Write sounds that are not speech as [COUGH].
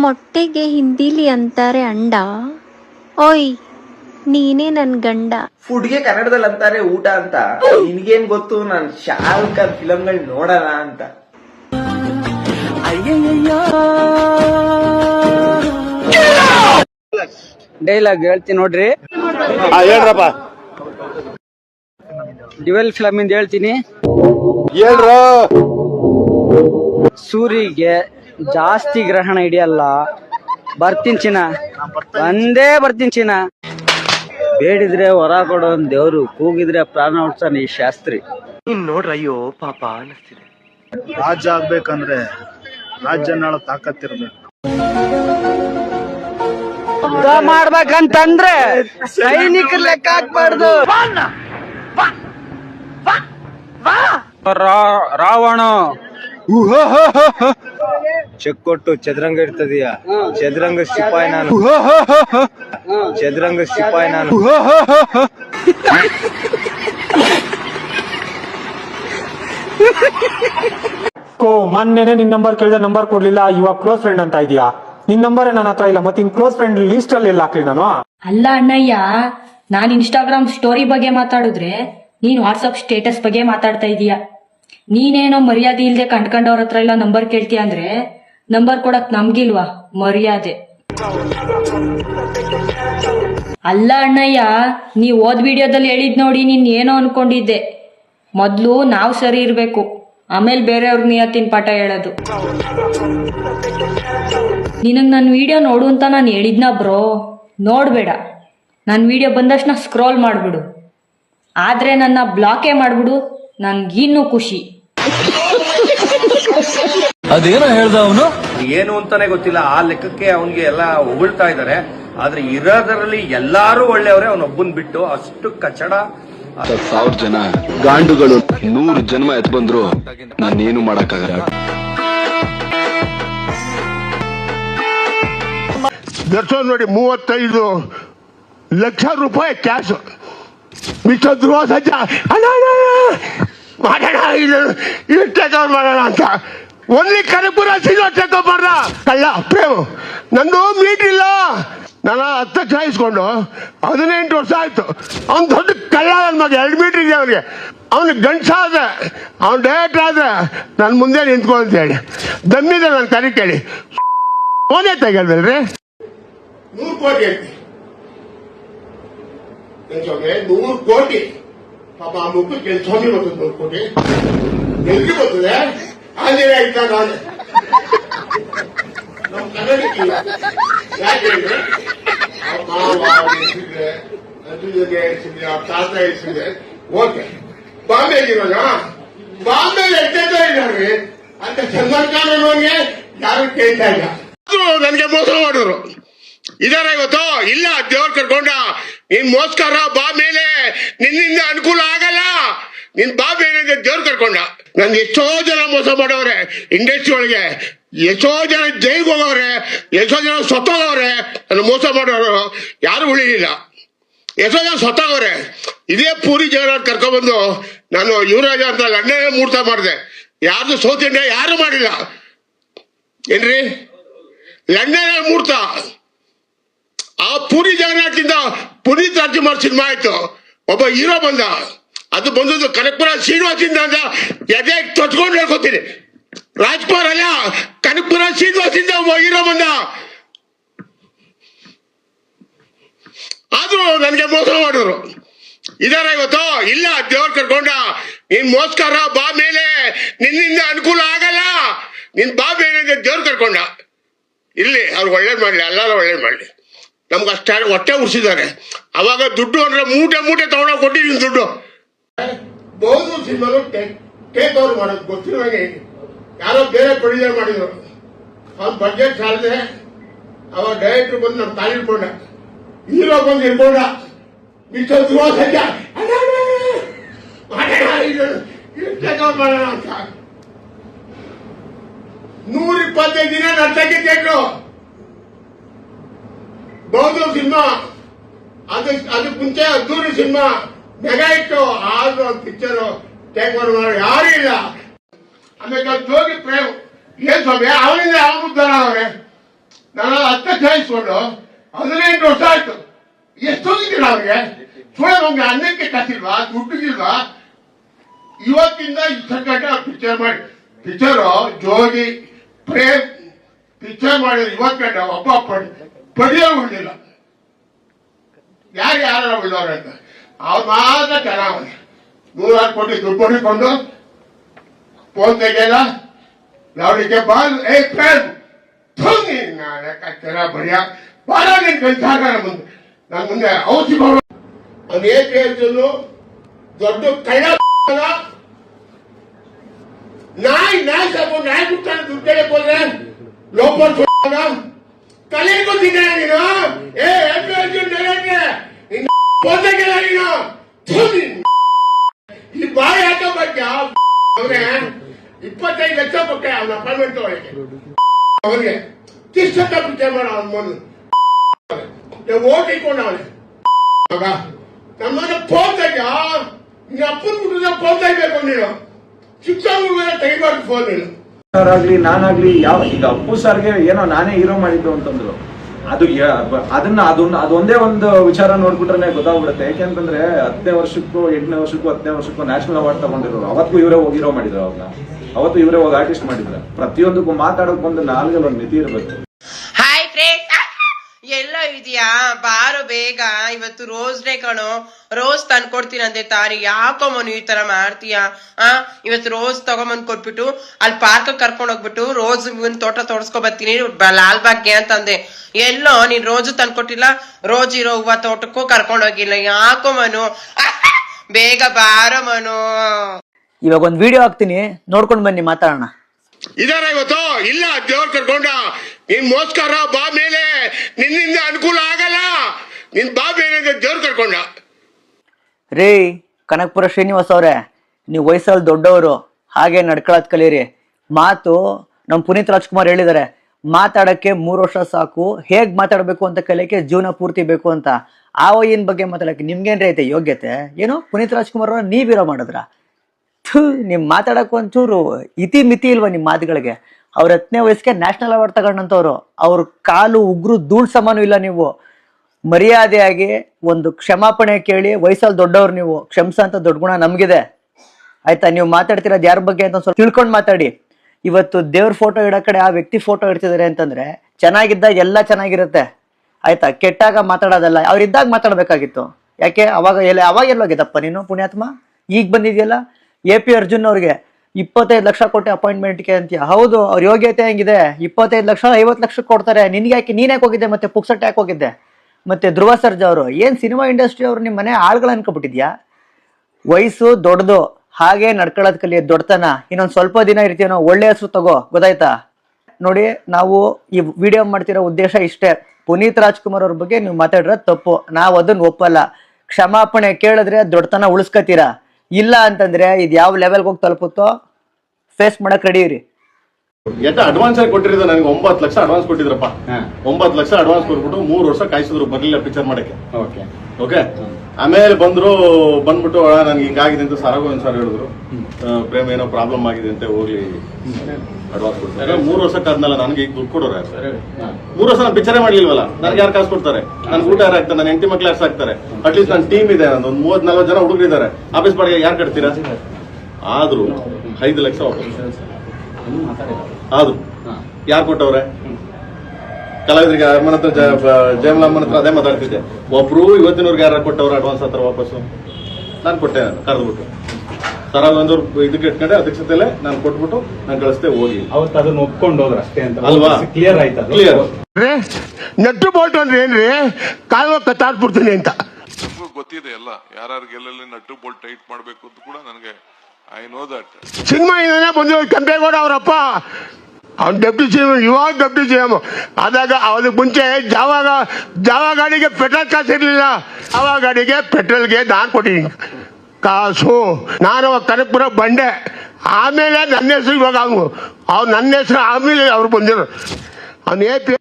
ಮೊಟ್ಟೆಗೆ ಹಿಂದಿಲಿ ಅಂತಾರೆ ಅಂಡ. ಓಯ್ ನೀನೇ ನನ್ ಗಂಡ. ಫುಡ್ಗೆ ಕನ್ನಡದಲ್ಲಿ ಅಂತಾರೆ ಊಟ ಅಂತ. ನಿನ್ಗೇನ್ ಗೊತ್ತು? ನಾನ್ ಶಾಲ್ಕ ಖಾನ್ ಫಿಲಮ್ಗಳು ನೋಡಲ್ಲ ಅಂತ. ಡೈಲಾಗ್ ಹೇಳ್ತೀನಿ ನೋಡ್ರಿ. ಹೇಳ್ರಪ್ಪ. ಡಿವೆಲ್ ಫಿಲಮ್ ಇಂದ ಹೇಳ್ತೀನಿ. ಹೇಳ್ರ. ಸೂರಿಗೆ ಜಾಸ್ತಿ ಗ್ರಹಣ ಹಿಡಿಯಲ್ಲ. ಬರ್ತೀನಿ ಚಿನ್ನ. ಒಂದೇ ಬರ್ತೀನಿ ಚಿನ್ನ. ಬೇಡಿದ್ರೆ ಹೊರ ಕೊಡೋನ್ ದೇವ್ರು ಕೂಗಿದ್ರೆ ಪ್ರಾಣ ಉಡ್ಸಾನ ಈ ಶಾಸ್ತ್ರಿ. ರಾಜ್ಯ ಆಗ್ಬೇಕಂದ್ರೆ ರಾಜ್ಯನಾಳ ತಾಕತ್ತಿರ್ಬೇಕು ಯುದ್ಧ ಮಾಡ್ಬೇಕಂತಂದ್ರೆ ಸೈನಿಕ ಲೆಕ್ಕ ಹಾಕ್ಬಾರ್ದು. ರಾ- ರಾವಣ. ಚೆಕ್ ಕೊಟ್ಟು ಚದುರಂಗ ಇರ್ತದೀಯ? ಚದುರಂಗ ಸಿಪಾಯಿ ನಾನು. ಚದುರಂಗ ಸಿಪಾಯಿ ನಾನು. ಓ ಮೊನ್ನೆನೆ ನಿನ್ ನಂಬರ್ ಕೇಳಿದ ನಂಬರ್ ಕೊಡ್ಲಿಲ್ಲ ಇವಾಗ ಕ್ಲೋಸ್ ಫ್ರೆಂಡ್ ಅಂತ ಇದೀಯಾ ನಿನ್ ನಂಬರ್ ನನ್ನ ಹತ್ರ ಇಲ್ಲ ಮತ್ತೆ ಇನ್ ಕ್ಲೋಸ್ ಫ್ರೆಂಡ್ ಲಿಸ್ಟ್ ಅಲ್ಲಿ ಎಲ್ಲ ಹಾಕ್ಲಿ ನಾನು. ಅಲ್ಲ ಅಣ್ಣಯ್ಯ ನಾನ್ ಇನ್ಸ್ಟಾಗ್ರಾಮ್ ಸ್ಟೋರಿ ಬಗ್ಗೆ ಮಾತಾಡಿದ್ರೆ ನೀನ್ ವಾಟ್ಸಪ್ ಸ್ಟೇಟಸ್ ಬಗ್ಗೆ ಮಾತಾಡ್ತಾ ಇದೀಯ? ನೀನೇನೋ ಮರ್ಯಾದೆ ಇಲ್ದೆ ಕಂಡ್ಕೊಂಡವ್ರ ಹತ್ರ ಎಲ್ಲ ನಂಬರ್ ಕೇಳ್ತೀಯ ಅಂದ್ರೆ ನಂಬರ್ ಕೊಡಕ್ ನಮ್ಗಿಲ್ವಾ? ಮರ್ಯಾದೆ. ಅಲ್ಲ ಅಣ್ಣಯ್ಯ ನೀ ಓದ್ ವಿಡಿಯೋದಲ್ಲಿ ಹೇಳಿದ್ ನೋಡಿ ನೀನ್ ಏನೋ ಅನ್ಕೊಂಡಿದ್ದೆ. ಮೊದ್ಲು ನಾವ್ ಸರಿ ಇರ್ಬೇಕು. ಆಮೇಲೆ ಬೇರೆಯವ್ರ ನಿಯತ್ತಿನ ಪಾಠ ಹೇಳೋದು. ನಿನಗ್ ನನ್ ವಿಡಿಯೋ ನೋಡು ಅಂತ ನಾನು ಹೇಳಿದ್ನ ಬ್ರೋ? ನೋಡ್ಬೇಡ. ನನ್ ವಿಡಿಯೋ ಬಂದಷ್ಟು ಸ್ಕ್ರೋಲ್ ಮಾಡ್ಬಿಡು. ಆದ್ರೆ ನನ್ನ ಬ್ಲಾಕೇ ಮಾಡ್ಬಿಡು. ನನ್ಗಿನ್ನೂ ಖುಷಿ. ಅದೇನೋ ಹೇಳ್ದ ಅವನು? ಏನು ಅಂತಾನೆ ಗೊತ್ತಿಲ್ಲ. ಆ ಲೆಕ್ಕಕ್ಕೆ ಅವನಿಗೆ ಎಲ್ಲ ಹೊಗಳ್ತಾ ಇದಾರೆ ಆದ್ರೆ ಇರೋದರಲ್ಲಿ ಎಲ್ಲಾರು ಒಳ್ಳೆಯವ್ರೆ. ಅವನೊಬ್ಬನ್ ಬಿಟ್ಟು ಅಷ್ಟು ಕಚಡ. ಸಾವಿರ ಜನ ಗಾಂಡುಗಳು ನೂರು ಜನ್ಮ ಎತ್ ಬಂದ್ರು. ನಾನೇನು ಮಾಡಕ್ಕಾಗಲ್ಲ. ದರ್ಶನ್ ನೋಡಿ ಮೂವತ್ತೈದು ಲಕ್ಷ ರೂಪಾಯಿ ಕ್ಯಾಶ್. ಮಿಸ್ಟರ್ ಧ್ರುವ ಸಜ್ಜ ಮಾಡೋಣ ಇದು ಇದು ಟೇಕವರ್ ಮಾಡೋಣ ಅಂತ. Only Kanakapura cinema takeover over ಕಳ್ಳ ಪ್ರೇಮ್ ನಂದು ಮೀಟ್ ಇಲ್ಲ. ನಾನು ಹತ್ತು ಚಾಯಿಸ್ಕೊಂಡು ಹದಿನೆಂಟು ವರ್ಷ ಆಯ್ತು. ಅವ್ನು ದೊಡ್ಡ ಕಳ್ಳ ನನ್ನ ಮಗ, ಎರಡು ಮೀಟ್ರ್ ಇದೆ ಅವನಿಗೆ. ಅವನು ಗಂಡಸಾದ ಅವ್ನು ಡೈರೆಕ್ಟ್ ಆದ್ರೆ ನನ್ನ ಮುಂದೆ ನಿಂತ್ಕೊ ಅಂತ ಹೇಳಿ. ದಮ್ಮಿದೆ ನಾನು ಕರಿ ಕೇಳಿ. ಫೋನೇ ತೆಗಲ್ವಲ್ರಿ ನೂರು ಕೋಟಿ ಐತಿ. ನೂರು ಕೋಟಿ. ಪಾಪ ಆ ಮುಖಕ್ಕೆ ಸ್ವಾಮಿ ಬರ್ತದೆ ಕೋಟಿ ಎಲ್ರಿಗೆ ಬರ್ತದೆ ಆಂಜನೇಯ ಆಯ್ತಾ ನಾನು. ನಮ್ಮ ಕನ್ನಡಕ್ಕೆ ಯಾಕೆ ಹೇಳಿದ್ರೆ ಮಾವ ಎಷ್ಟಿದೆ ಅವ್ರ ತಾತ ಎಷ್ಟಿದೆ ಓಕೆ. ಬಾಂಬೆ ಇದ್ದಾರೆ. ಅಂತ ಸಲ್ಮಾನ್ ಖಾನ್ ಯಾರು ಕೇಳ್ತಾ ಇಲ್ಲ. ನನಗೆ ಮೋಸ ಮಾಡಿದ್ರು. ಇದಾರ ಇವತ್ತು? ಇಲ್ಲ, ದೇವ್ರು ಕರ್ಕೊಂಡ ನೀನ್ ಮೋಸ್ಕರ ಬಾ ಮೇಲೆ ನಿನ್ನಿಂದ ಅನುಕೂಲ ಆಗಲ್ಲ. ನಿನ್ ಬಾ ಮೇಲೆ ದೇವ್ರು ಕರ್ಕೊಂಡ. ನನ್ಗೆ ಎಷ್ಟೋ ಜನ ಮೋಸ ಮಾಡವ್ರೆ, ಇಂಡಸ್ಟ್ರಿ ಒಳಗೆ. ಎಷ್ಟೋ ಜನ ಜೈಲ್ಗೆ ಹೋಗವ್ರೆ, ಎಷ್ಟೋ ಜನ ಸತ್ತೋಗವ್ರೆ, ನನ್ನ ಮೋಸ ಮಾಡೋರು ಯಾರು ಉಳಿಲಿಲ್ಲ. ಎಷ್ಟೋ ಜನ ಸತ್ತಾಗವ್ರೆ, ಇದೇ ಪೂರಿ ಜಗನ್ನಾಥ್ ಕರ್ಕೊಂಡ್ಬಂದು ನಾನು ಯುವರಾಜ ಅಂತ ಲಂಡನ್ ಮೂರ್ತ ಮಾಡಿದೆ. ಯಾರ್ದು ಸೌತ್ ಯಾರು ಮಾಡಿಲ್ಲ. ಏನ್ರಿ? ಲಂಡನ್ ಮೂರ್ತ. ಆ ಪುರಿ ಜಗನ್ನಾಥಿಂದ ಪುನೀತ್ ರಾಜ್ಕುಮಾರ್ ಸಿನಿಮಾ ಆಯ್ತು. ಒಬ್ಬ ಹೀರೋ ಬಂದ. ಅದು ಬಂದದ್ದು ಕನಕಪುರ ಶ್ರೀನಿವಾಸಿಂದ ಅಂತ ಎದೆ ತೊಚ್ಕೊಂಡು ಹೇಳ್ಕೊತೀನಿ. ರಾಜ್ಕುಮಾರ್ ಅಲ್ಲ, ಕನಕಪುರ ಶ್ರೀನಿವಾಸಿಂದ ಒಬ್ಬ ಹೀರೋ ಬಂದ. ಆದ್ರೂ ನನಗೆ ಮೋಸ ಮಾಡಿದ್ರು. ಇದಾರ ಇವತ್ತು? ಇಲ್ಲ, ದೇವ್ರು ಕರ್ಕೊಂಡ. ನೀನ್ ಮೋಸ್ಕರ ಬಾ ಮೇಲೆ. ನಿನ್ನಿಂದ ಅನುಕೂಲ ಆಗಲ್ಲ. ನಿನ್ ಬಾ ಮೇಲೆ ದೇವ್ರು ಕರ್ಕೊಂಡ. ಇರ್ಲಿ ಅವ್ರು ಒಳ್ಳೇದ್ ಮಾಡ್ಲಿ, ಎಲ್ಲಾರು ಒಳ್ಳೇದ್ ಮಾಡ್ಲಿ. ನಮ್ಗೆ ಅಷ್ಟ ಹೊಟ್ಟೆ ಉರ್ಸಿದ್ದಾರೆ. ಅವಾಗ ದುಡ್ಡು ಅಂದ್ರೆ ಮೂಟೆ ಮೂಟೆ ತಗೊಂಡೋಗಿ ಕೊಟ್ಟಿದ್ದೀನಿ ದುಡ್ಡು. ಬಹುದು ಸಿನಿಮಾನು ಟೇಕ್ ಓವರ್ ಮಾಡೋದು. ಗೊತ್ತಿರುವಾಗೆ ಯಾರೋ ಬೇರೆ ಪ್ರೊಡ್ಯೂಸರ್ ಮಾಡಿದ್ರು. ಅವ್ನ ಬಜೆಟ್ ಸಾಲದೆ ಅವ ಡೈರೆಕ್ಟರ್ ಬಂದು ನಮ್ಮ ತಾಯಿ ಇಟ್ಕೊಂಡ ಹೀರೋ ಬಂದು ಇಟ್ಕೊಂಡ ಮಿಸ್ಟರ್ ಮಾಡೋಣ ಅಂತ. ನೂರ ಇಪ್ಪತ್ತೈದು ದಿನ ನರ್ತಕ್ಕೆ ಕೇಳು ಬೌದ್ಧ ಸಿನಿಮಾ. ಅದು ಅದಕ್ಕೆ ಮುಂಚೆ ಅದ್ದೂರಿ ಸಿನಿಮಾ. ಮೆಗಾ ಇಟ್ಟು ಆದ್ರೂ ಪಿಕ್ಚರ್ ಟೇಕ್ ಓವರ್ ಮಾಡೋ ಯಾರು ಇಲ್ಲ. ಆಮೇಲೆ ಜೋಗಿ ಪ್ರೇಮ್. ಏನ್ ಸ್ವಾಮಿ, ಅವನಿಂದ ಯಾವ ಉದ್ದಾರ ಅವ್ರೆ? ನಾನು ಹತ್ತ ಸಾಯಿಸ್ಕೊಂಡು ಹದಿನೆಂಟು ವರ್ಷ ಆಯ್ತು. ಎಷ್ಟು ಹೋಗಿದ್ದೀರ ಅವ್ರಿಗೆ? ಸುಳ್ಳ ನಮ್ಗೆ ಅನ್ನಕ್ಕೆ ಕಸಿಲ್ವಾ? ದುಡ್ಡುಗಿಲ್ವಾ ಇವತ್ತಿಂದ ಇಷ್ಟ ಪಿಕ್ಚರ್ ಮಾಡಿ. ಪಿಕ್ಚರು ಜೋಗಿ, ಪ್ರೇಮ್ ಪಿಕ್ಚರ್ ಮಾಡಿದ್ರು ಇವತ್ತು ಒಬ್ಬ ಪಡಿ ಪಡಿಯೋ ಉಳಿದಿಲ್ಲ. ಯಾರು ಯಾರು ಉಳಿದವ್ರೆ ಅಂತ? ಅವ್ರು ಮಾತ್ರ ಚೆನ್ನಾಗಿ ನೂರಾರು ಕೋಟಿ ದುಡ್ಡು ಹೊಡಿಕೊಂಡು ಫೋನ್ ತೆಗೆಯಲ್ಲ. ಲೌಡಿಗೆ ಬಾಲ್, ಏ ಫ್ರೆಂಡ್ ಥೋಂಗಿ. ನಾನು ಕಚ್ಚರ ಬಡಿಯ ಬಾಳ ನಿನ್ ಕೈಸಾಗಾರ ಮುಂದೆ. ನನ್ನ ಮುಂದೆ ಔಷಧಿ ಅದು ಏನ್ ಹೇಳ್ತಿದ್ರು ದೊಡ್ಡ ಕಳ್ಳ ನಾಯಿ ನಾಯಿ ಸಾಕು ನಾಯಿ ಬಿಡ್ತಾನೆ ದುಡ್ಡು ಕೇಳಕ್ ಹೋದ್ರೆ ಲೋಪರ್ ತಲೆ ಗೊತ್ತಿದ್ದೆ ನೀನು ಏ ಎಪ್ಪಿ ಅರ್ಜುನ್ ಡೈರೆಕ್ಟ್ರೆ ನಿನ್ನ ಪೋತೆಗೆಲ್ಲ ನೀನು ಥು ನಿನ್ ಈ ಬಾಯಿ ಹಾಕೋ ಬಗ್ಗೆ ಅವನೇ ಇಪ್ಪತ್ತೈದು ಲಕ್ಷ ಕೊಟ್ಟೆ ಅವನ ಅಪಾಯಿಂಟ್ಮೆಂಟ್ ಒಳಗೆ ಅವನಿಗೆ ಕಿಷ್ಟಕ್ಕ ಪಿಕ್ಚರ್ ಮಾಡ ಅವನ ಮೊನ್ನೆ ಓಟ್ ಇಟ್ಕೊಂಡವನೆ ಮಗ ನಮ್ಮನ್ನ ಫೋನ್ ತೆಗ ನಿನ್ನ ಅಪ್ಪನ ಬಿಟ್ಟಿದ್ರೆ ಫೋನ್ ತೆಗಿಬೇಕು ನೀನು ಚಿಕ್ಕವನಿಗೆ ತೆಗಿಬಾರ್ದು ಫೋನ್ ನೀನು ಆಗ್ಲಿ ನಾನಾಗ್ಲಿ, ಯಾವ ಈಗ ಅಪ್ಪು ಸರ್ಗೆ ಏನೋ ನಾನೇ ಹೀರೋ ಮಾಡಿದ್ದು ಅಂತಂದ್ರು. ಅದು ಅದನ್ನ ಅದನ್ನ ಅದೊಂದೇ ಒಂದು ವಿಚಾರ ನೋಡ್ಬಿಟ್ರೆ ಗೊತ್ತಾಗ್ಬಿಡುತ್ತೆ. ಯಾಕೆಂತಂದ್ರೆ ಹತ್ತನೇ ವರ್ಷಕ್ಕೂ, ಎಂಟನೇ ವರ್ಷಕ್ಕೂ, ಹತ್ತನೇ ವರ್ಷಕ್ಕೂ ನ್ಯಾಷನಲ್ ಅವಾರ್ಡ್ ತಗೊಂಡಿರೋರು. ಅವತ್ತು ಇವರೇ ಹೋಗಿ ಹೀರೋ ಮಾಡಿದ್ರು ಅವ್ರನ್ನ ಅವತ್ತು ಇವರೇ ಹೋಗಿ ಆರ್ಟಿಸ್ಟ್ ಮಾಡಿದ್ರು. ಪ್ರತಿಯೊಂದಕ್ಕೂ ಮಾತಾಡೋಕ್ ಒಂದು ನಾಲ್ಗೆ ಒಂದು ಮಿತಿ ಇರಬೇಕು ಹಾಯ್ ಫ್ರೆಂಡ್ಸ್ ಎಲ್ಲ ಇದೆಯಾ ಬಾರು ಬೇಗ ಇವತ್ತು ರೋಸ್ ಡೇ ಕಣೋ. ರೋಸ್ ತಂದ್ಕೊಡ್ತೀನಿ ಅಂದೆ ತಾರಿ. ಯಾಕೋ ಮನು ಈ ತರ ಮಾಡ್ತೀಯ? ಆ? ಇವತ್ತು ರೋಸ್ ತಗೊಂಬಂದ್ ಕೊಟ್ಬಿಟ್ಟು ಅಲ್ಲಿ ಪಾರ್ಕ್ ಕರ್ಕೊಂಡ್ ಹೋಗ್ಬಿಟ್ಟು ರೋಸ್ ಒಂದ್ ತೋಟ ತೋರ್ಸ್ಕೊ ಬರ್ತೀನಿ. ಲಾಲ್ ಬಾಗ್ಗೆ ಅಂತಂದೆ. ಎಲ್ಲೋ ನೀನ್ ರೋಜು ತಂದ್ಕೊಟ್ಟಿಲ್ಲ? ರೋಜ್ ಇರೋ ಹೂವ ತೋಟಕ್ಕೂ ಕರ್ಕೊಂಡ್ ಹೋಗಿಲ್ಲ. ಯಾಕೋ ಮನು? [LAUGHS] ಬೇಗ ಬಾರ ಮನು. ಇವಾಗ ಒಂದ್ ವಿಡಿಯೋ ಹಾಕ್ತೀನಿ. ನೋಡ್ಕೊಂಡು ಬನ್ನಿ ಮಾತಾಡೋಣ. ಇದಾರ ಇವತ್ತು? ಇಲ್ಲ ದೇವ್ರ ಕರ್ಕೊಂಡ. ನೀನ್ ಮೋಸ್ಕರ ಬಾ ಮೇಲೆ. ನಿನ್ನಿಂದ ಅನುಕೂಲ ಆಗಲ್ಲ. ನಿನ್ ಬಾ ಏನಿದೆ ಕರ್ಕೊಂಡ ರೀ, ಕನಕಪುರ ಶ್ರೀನಿವಾಸ್ ಅವರೇ, ನೀವು ವಯಸ್ಸಲ್ಲಿ ದೊಡ್ಡವರು, ಹಾಗೆ ನಡ್ಕೊಳತ್ ಕಲೀರಿ. ಮಾತು ನಮ್ಮ ಪುನೀತ್ ರಾಜ್ಕುಮಾರ್ ಹೇಳಿದಾರೆ, ಮಾತಾಡಕ್ಕೆ ಮೂರು ವರ್ಷ ಸಾಕು, ಹೇಗ್ ಮಾತಾಡಬೇಕು ಅಂತ ಕಲಿಯಕ್ಕೆ ಜೀವನ ಪೂರ್ತಿ ಬೇಕು ಅಂತ. ಆ ವಯ್ಯನ್ ಬಗ್ಗೆ ಮಾತಾಡಕ್ಕೆ ನಿಮ್ಗೇನ್ರಿ ಐತೆ ಯೋಗ್ಯತೆ? ಏನು? ಪುನೀತ್ ರಾಜ್ಕುಮಾರ್ ಅವ್ರ ನೀವಿರೋ ಮಾಡಿದ್ರ? ನಿಮ್ ಮಾತಾಡಕ್ ಒಂಚೂರು ಇತಿ ಮಿತಿ ಇಲ್ವಾ ನಿಮ್ ಮಾತುಗಳಿಗೆ? ಅವ್ರ ಹತ್ತನೇ ವಯಸ್ಸಿಗೆ ನ್ಯಾಷನಲ್ ಅವಾರ್ಡ್ ತಗೊಂಡಂತವ್ರು. ಅವ್ರ ಕಾಲು ಉಗ್ರು ಧೂಳ್ ಸಮಾನು ಇಲ್ಲ ನೀವು. ಮರ್ಯಾದೆಯಾಗಿ ಒಂದು ಕ್ಷಮಾಪಣೆ ಕೇಳಿ ವಯಸ್ಸಲ್ಲಿ ದೊಡ್ಡವ್ರು ನೀವು, ಕ್ಷಮಸ ಅಂತ ದೊಡ್ಡ ಗುಣ ನಮಗಿದೆ. ಆಯ್ತಾ? ನೀವು ಮಾತಾಡ್ತಿರೋದು ಯಾರ ಬಗ್ಗೆ ಅಂತ ಸ್ವಲ್ಪ ತಿಳ್ಕೊಂಡು ಮಾತಾಡಿ. ಇವತ್ತು ದೇವ್ರ ಫೋಟೋ ಇಡೋ ಕಡೆ ಆ ವ್ಯಕ್ತಿ ಫೋಟೋ ಇಡ್ತಿದ್ದಾರೆ ಅಂತಂದ್ರೆ ಚೆನ್ನಾಗಿದ್ದಾಗ ಎಲ್ಲ ಚೆನ್ನಾಗಿರುತ್ತೆ. ಆಯ್ತಾ? ಕೆಟ್ಟಾಗ ಮಾತಾಡೋದಲ್ಲ. ಅವ್ರಿದ್ದಾಗ ಮಾತಾಡಬೇಕಾಗಿತ್ತು. ಯಾಕೆ? ಅವಾಗ ಎಲ್ಲ, ಅವಾಗ ಎಲ್ಲೋಗಿದ್ದಪ್ಪ ನೀನು ಪುಣ್ಯಾತ್ಮ? ಈಗ ಬಂದಿದೆಯಲ್ಲ? ಎ ಪಿ ಅರ್ಜುನ್ ಅವ್ರಿಗೆ ಇಪ್ಪತ್ತೈದು ಲಕ್ಷ ಕೊಟ್ಟೆ ಅಪಾಯಿಂಟ್ಮೆಂಟ್ಗೆ ಅಂತೀಯ. ಹೌದು, ಅವ್ರ ಯೋಗ್ಯತೆ ಹೆಂಗಿದೆ? ಇಪ್ಪತ್ತೈದು ಲಕ್ಷ, ಐವತ್ತು ಲಕ್ಷ ಕೊಡ್ತಾರೆ. ನಿನ್ಗೆ ಯಾಕೆ ನೀನ್ ಯಾಕೆ ಹೋಗಿದ್ದೆ ಮತ್ತೆ ಪುಕ್ಸಟ್ ಯಾಕೆ ಹೋಗಿದ್ದೆ? ಮತ್ತೆ ಧ್ರುವ ಸರ್ಜಾ ಅವರು, ಏನ್ ಸಿನಿಮಾ ಇಂಡಸ್ಟ್ರಿ ಅವರು ನಿಮ್ಮ ಮನೆ ಆಳ್ಗಳು ಅನ್ಕೊಬಿಟ್ಟಿದ್ಯಾ? ವಯಸ್ಸು ದೊಡ್ಡದು, ಹಾಗೆ ನಡ್ಕೊಳ್ಳೋದ್ ಕಲಿಯ ದೊಡ್ಡತನ. ಇನ್ನೊಂದು ಸ್ವಲ್ಪ ದಿನ ಇರ್ತೀನೋ ಒಳ್ಳೆ ಹೆಸರು ತಗೋ, ಗೊತ್ತಾಯ್ತಾ? ನೋಡಿ, ನಾವು ಈ ವಿಡಿಯೋ ಮಾಡ್ತಿರೋ ಉದ್ದೇಶ ಇಷ್ಟೇ. ಪುನೀತ್ ರಾಜ್ಕುಮಾರ್ ಅವ್ರ ಬಗ್ಗೆ ನೀವು ಮಾತಾಡಿರೋದು ತಪ್ಪು. ನಾವು ಅದನ್ನ ಒಪ್ಪಲ್ಲ. ಕ್ಷಮಾಪಣೆ ಕೇಳಿದ್ರೆ ದೊಡ್ಡತನ ಉಳಿಸ್ಕೊತೀರಾ? ಇಲ್ಲ ಅಂತಂದ್ರೆ ಇದು ಯಾವ ಲೆವೆಲ್ಗೆ ಹೋಗಿ ತಲುಪುತ್ತೋ ಫೇಸ್ ಮಾಡಕ್ ರೆಡಿ ಇರಿ. ಎತ್ತ ಅಡ್ವಾನ್ಸ್ ಆಗಿ ಕೊಟ್ಟಿರೋದು ನನಗೆ ಒಂಬತ್ತು ಲಕ್ಷ ಅಡ್ವಾನ್ಸ್ ಕೊಟ್ಟಿದ್ರಪ್ಪ. ಒಂಬತ್ತು ಲಕ್ಷ ಅಡ್ವಾನ್ಸ್ ಕೊಟ್ಬಿಟ್ಟು ಮೂರು ವರ್ಷ ಕಾಯಿಸಿದ್ರು ಬರ್ಲಿಲ್ಲ ಪಿಕ್ಚರ್ ಮಾಡಕ್ಕೆ. ಓಕೆ. ಓಕೆ ಆಮೇಲೆ ಬಂದ್ರು ಬಂದ್ಬಿಟ್ಟು ಅಣ್ಣ ನನ್ಗೆ ಹಿಂಗಾಗಿದೆ ಅಂತ ಒಂದ್ ಸರ್ ಹೇಳಿದ್ರು. ಪ್ರೇಮ್ ಏನೋ ಪ್ರಾಬ್ಲಮ್ ಆಗಿದೆ ಅಂತ ಹೋಗ್ಲಿ. ಅಡ್ವಾನ್ಸ್ ಕೊಡ್ತಾರೆ. ಮೂರು ವರ್ಷಕ್ಕೆ ಆದ್ಮೇಲೆ ನನಗೆ ಈಗ ದುಡ್ಡು ಕೊಡೋರು ಮೂರು ವರ್ಷ ನಾನು ಪಿಕ್ಚರೇ ಮಾಡ್ಲಿಲ್ವಲ್ಲ? ನನಗೆ ಯಾರು ಕಾಸು ಕೊಡ್ತಾರೆ? ನನ್ಗೆ ಊಟ ಯಾರು ಆಗ್ತಾರೆ ನನ್ನ ಹೆಂಡತಿ ಮಕ್ಳು ಯಾರು ಸಾಕ್ತಾರೆ? ಅಟ್ಲೀಸ್ಟ್ ನನ್ನ ಟೀಮ್ ಇದೆ ಒಂದು ಮೂವತ್ ನಲ್ವತ್ತು ಜನ ಹುಡುಗರು ಇದ್ದಾರೆ ಆಫೀಸ್ ಬಾಡಿಗೆ ಯಾರು ಕಟ್ತೀರಾ? ಆದ್ರೂ ಐದು ಲಕ್ಷ ವಾಪಸ್. ಆದ್ರು ಯಾರು ಕೊಟ್ಟವ್ರೆ? ಕಲಾವಿದರಿಗೆ ಅಮ್ಮನ ಹತ್ರ ಜಯಮಲಮ್ಮನ ಹತ್ರ ಅದೇ ಮಾತಾಡ್ತಿದ್ದೆ. ಒಬ್ರು ಇವತ್ತಿನವ್ರಿಗೆ ಯಾರು ಕೊಟ್ಟವ್ರು ಅಡ್ವಾನ್ಸ್ ಹತ್ರ ವಾಪಸ್ಸು? ನಾನು ಕೊಟ್ಟೆ ನಾನು ಕರೆದ್ಬಿಟ್ಟು. ಸರ ಅದೊಂದು ಇದಕ್ಕೆ ಇಟ್ಕೊಂಡೆ ಅಧ್ಯಕ್ಷತೆಲೆ ನಾನು ಕೊಟ್ಬಿಟ್ಟು ನಾನು ಕಳಿಸ್ದೆ ಹೋಗಿ. ಅವತ್ತು ಅದನ್ನ ಒಪ್ಕೊಂಡು ಹೋದ್ರ ಅಷ್ಟೇ ಅಂತ. ಅಲ್ವಾ? ಕ್ಲಿಯರ್ ಆಯ್ತಾ ಕ್ಲಿಯರ್ ನೆಟ್ಟು ಬೋಲ್ಟ್ ಅಂದ್ರೆ ಏನ್ರಿ? ಕಾಲು ಕತ್ತಾಡ್ಬಿಡ್ತೀನಿ ಅಂತ. ನಮಗೂ ಗೊತ್ತಿದೆ ಎಲ್ಲ ಯಾರ್ಯಾರಿಗೆ ಎಲ್ಲೆಲ್ಲಿ ನಟ್ಟು ಬೋಲ್ಟ್ ಟೈಟ್ ಮಾಡಬೇಕು ಅಂತ ಕೂಡ ನನಗೆ ಐ ನೋ ದಟ್ ಸಿನಿಮಾ ಇಂದನೇ ಬಂದು ಕೆಂಪೇಗೌಡ ಅವರಪ್ಪ. ಅವ್ನು ಡೆಪ್ಟಿ ಸಿ ಇವಾಗ ಡೆಪ್ಟಿ ಸಿ ಎಂ ಆದಾಗ ಅದಕ್ಕೆ ಮುಂಚೆ ಜಾವಾಗ ಜಾವ ಗಾಡಿಗೆ ಪೆಟ್ರೋಲ್ ಕಾಸು ಇರಲಿಲ್ಲ. ಜಾವ ಗಾಡಿಗೆ ಪೆಟ್ರೋಲ್ಗೆ ನಾನು ಕೊಟ್ಟಿದ್ದೀನಿ ಕಾಸು. ನಾನು ಕನಕಪುರ ಬಂಡೆ ಆಮೇಲೆ ನನ್ನ ಹೆಸರು ಇವಾಗ ಅವನು. ಅವ್ನು ನನ್ನ ಹೆಸರು ಆಮೇಲೆ ಅವ್ರು ಬಂದಿರೋ ಅವ್ನು ಎ ಪಿ